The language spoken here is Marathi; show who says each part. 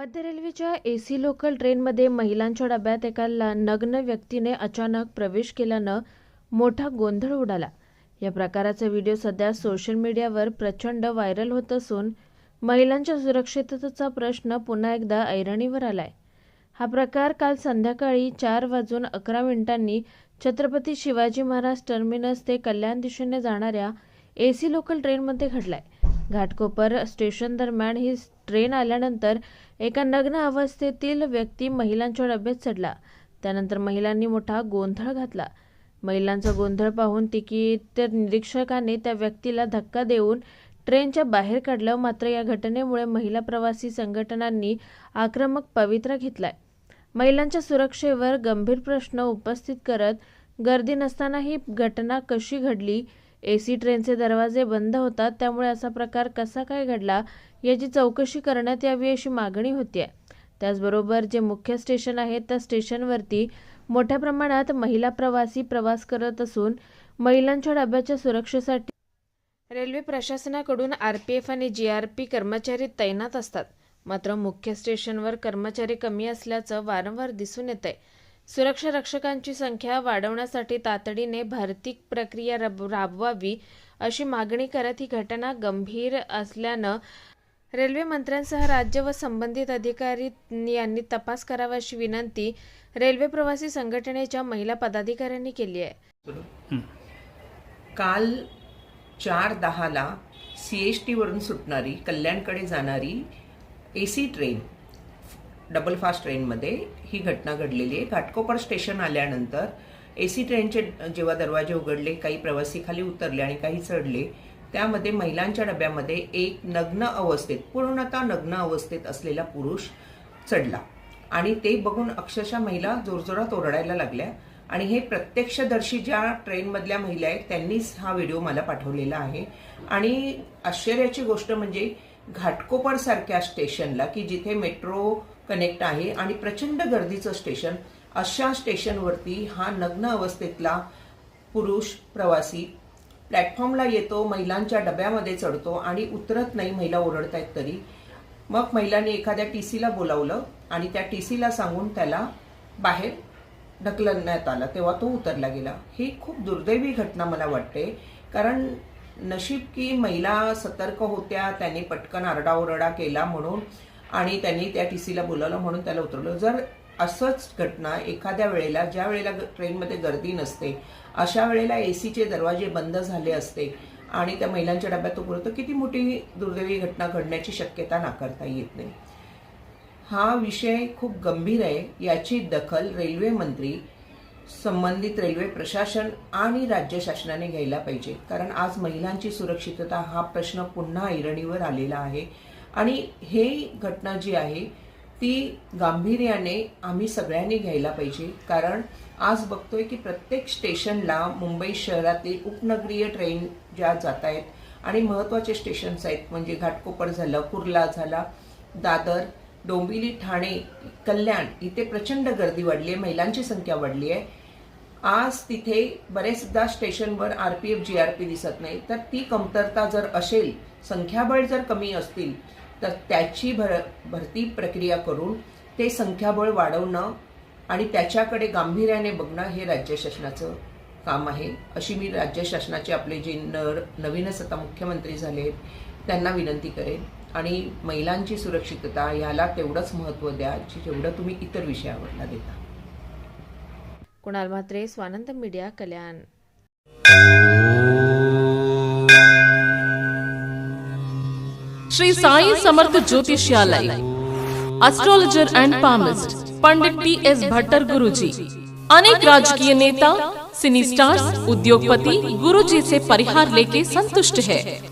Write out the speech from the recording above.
Speaker 1: मध्य रेल्वेच्या ए सी लोकल ट्रेनमध्ये महिलांच्या डब्यात एका नग्न व्यक्तीने अचानक प्रवेश केल्यानं मोठा गोंधळ उडाला. या प्रकाराचा व्हिडिओ सध्या सोशल मीडियावर प्रचंड व्हायरल होत असून महिलांच्या सुरक्षिततेचा प्रश्न पुन्हा एकदा ऐरणीवर आलाय. हा प्रकार काल संध्याकाळी चार वाजून अकरा मिनिटांनी छत्रपती शिवाजी महाराज टर्मिनस ते कल्याण दिशेने जाणाऱ्या ए सी लोकल ट्रेनमध्ये घडलाय. घाटकोपर स्टेशन दरम्यान ही ट्रेन आल्यानंतर एका नग्न अवस्थेतील व्यक्ती महिलांच्या डब्यात चढला. त्यानंतर महिलांनी मोठा गोंधळ घातला. महिलांचा गोंधळ पाहून तिकीट निरीक्षकाने त्या व्यक्तीला धक्का देऊन ट्रेनच्या बाहेर काढलं. मात्र या घटनेमुळे महिला प्रवासी संघटनांनी आक्रमक पवित्रा घेतलाय. महिलांच्या सुरक्षेवर गंभीर प्रश्न उपस्थित करत गर्दी नसताना ही घटना कशी घडली ए सी ट्रेनचे दरवाजे बंद होतात त्यामुळे असा प्रकार कसा काय घडला याची चौकशी करण्यात यावी अशी मागणी होती आहे त्याचबरोबर जे मुख्य स्टेशन आहे त्या स्टेशनवरती मोठ्या प्रमाणात महिला प्रवासी प्रवास करत असून महिलांच्या डब्याच्या सुरक्षेसाठी रेल्वे प्रशासनाकडून आर पी एफ आणि जी आर पी कर्मचारी तैनात असतात. मात्र मुख्य स्टेशनवर कर्मचारी कमी असल्याचं वारंवार दिसून येत आहे सुरक्षा रक्षकांची संख्या वाढवण्यासाठी तातडीने भरती प्रक्रिया रब राबवावी अशी मागणी करत ही घटना गंभीर असल्यानं रेल्वे मंत्र्यांसह राज्य व संबंधित अधिकारी यांनी तपास करावा अशी विनंती रेल्वे प्रवासी संघटनेच्या महिला पदाधिकाऱ्यांनी केली आहे.
Speaker 2: काल चार दहाला सी एस टीवरून सुटणारी कल्याणकडे जाणारी A C train double fast ट्रेनमध्ये ही घटना घडलेली आहे. घाटकोपर स्टेशन आल्यानंतर ए सी ट्रेनचे जेव्हा दरवाजे उघडले काही प्रवासी खाली उतरले आणि काही चढले त्यामध्ये महिलांच्या डब्यामध्ये एक नग्न अवस्थेत पूर्णतः नग्न अवस्थेत असलेला पुरुष चढला. आणि ते बघून अक्षरशः महिला जोरजोरात ओरडायला लागल्या. आणि हे प्रत्यक्षदर्शी ज्या ट्रेनमधल्या महिला आहेत त्यांनीच हा व्हिडिओ मला पाठवलेला आहे. आणि आश्चर्याची गोष्ट म्हणजे घाटकोपरसारख्या स्टेशनला की जिथे मेट्रो कनेक्ट आहे आणि प्रचंड गर्दीचं स्टेशन अशा स्टेशनवरती हा नग्न अवस्थेतला पुरुष प्रवासी प्लॅटफॉर्मला येतो महिलांच्या डब्यामध्ये चढतो आणि उतरत नाही महिला ओरडत आहेत तरी. मग महिलांनी एखाद्या टी सीला बोलावलं आणि त्या टी सीला सांगून त्याला बाहेर ढकलण्यात आला तेव्हा तो उतरला गेला. ही खूप दुर्दैवी घटना मला वाटते कारण नशीब की महिला सतर्क होत्या त्याने पटकन आरडाओरडा केला म्हणून आणि त्यांनी त्या टी सीला बोलावलं म्हणून त्याला उतरवलं. जर असंच घटना एखाद्या वेळेला ज्या वेळेला ट्रेनमध्ये गर्दी नसते अशा वेळेला ए सीचे दरवाजे बंद झाले असते आणि त्या महिलांच्या डब्यात तो पुरवतो किती मोठी दुर्दैवी घटना घडण्याची शक्यता नाकारता येत नाही. हा विषय खूप गंभीर आहे. याची दखल रेल्वे मंत्री संबंधित रेल्वे प्रशासन आणि राज्य शासनाने घ्यायला पाहिजे. कारण आज महिलांची सुरक्षितता हा प्रश्न पुन्हा ऐरणीवर आलेला आहे. आणि हे घटना जी आहे ती गांभीर्याने आम्ही सगळ्यांनी घ्यायला पाहिजे. कारण आज बघतोय की प्रत्येक स्टेशनला मुंबई शहरातील उपनगरीय ट्रेन ज्या जात आहेत आणि महत्त्वाचे स्टेशन्स आहेत म्हणजे घाटकोपर झालं कुर्ला झाला दादर डोंबिवली ठाणे कल्याण इथे प्रचंड गर्दी वाढली आहे महिलांची संख्या वाढली आहे आज तिथे बरेचदा स्टेशनवर R P F G R P दिसत नाही. तर ती कमतरता जर असेल संख्याबळ जर कमी असतील तर त्याची भर भरती प्रक्रिया करून ते संख्याबळ वाढवणं आणि त्याच्याकडे गांभीर्याने बघणं हे राज्य शासनाचं काम आहे. अशी मी राज्य शासनाचे आपले जे नर नवीनच आता मुख्यमंत्री झाले त्यांना विनंती करेन. आणि महिलांची सुरक्षितता याला तेवढंच महत्त्व द्या जेवढं तुम्ही इतर विषयावरला देता.
Speaker 1: Kunal Mhatre Swanand media Kalyan.
Speaker 3: Shri Sai Samarth Jyotishyalaya astrologer and palmist Pandit T S Bhattar Guruji अनेक राजकीय नेता सिनी स्टार्स उद्योगपति गुरुजी से परिहार लेके संतुष्ट है।